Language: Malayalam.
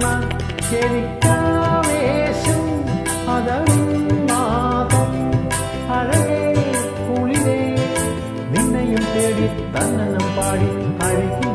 തന്ന ശരിക്കാവേശം അതറിഞ്ഞാതം അഴകേ കുളിരേ. നിന്നെയും തേടി തന്നനം പാടി അഴകി